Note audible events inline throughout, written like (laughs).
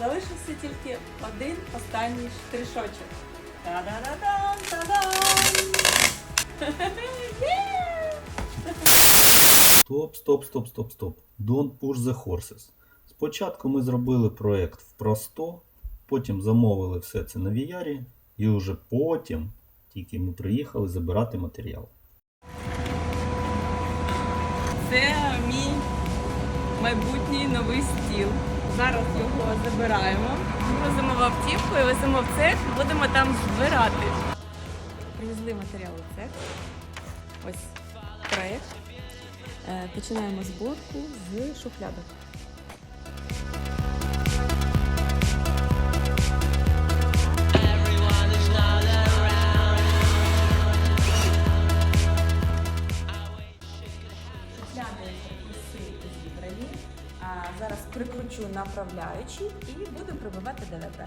Залишився тільки один останній штришочок. Та-да-да-дан, та-дам! (laughs) Стоп, стоп, стоп, стоп, стоп. Don't push the horses. Спочатку ми зробили проєкт в просто, потім замовили все це на VR, і вже потім тільки ми приїхали забирати матеріал. Це мій майбутній новий стіл. Зараз його забираємо. Возимо в автівку і веземо в цех, будемо там збирати. Привезли матеріали в цех. Ось проєкт. Е, Починаємо зборку з шухлядок. Прикручу направляючи і буду прибивати ДВП.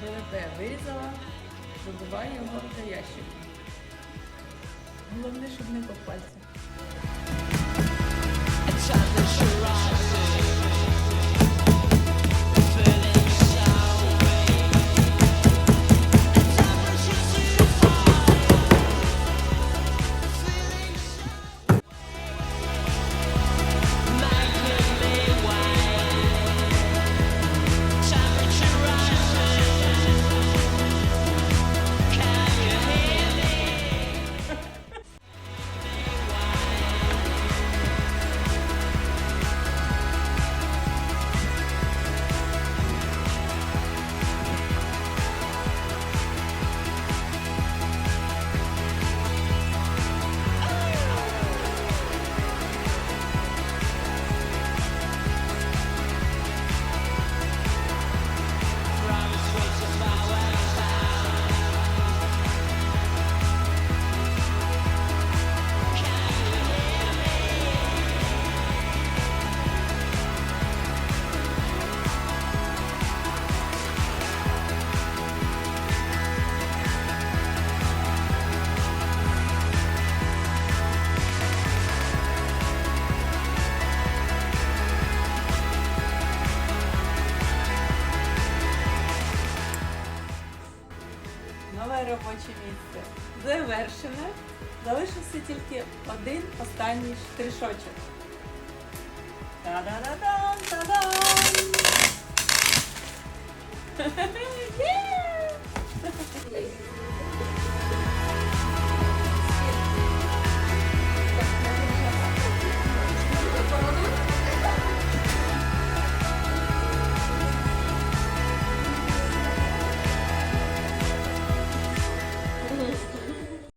ДВП вирізала, вибиваю його до ящика. Головне, щоб не по Робоче місце завершене. Залишився тільки один останній штришочок. Та-да-да-дам! Та-дам! (laughs)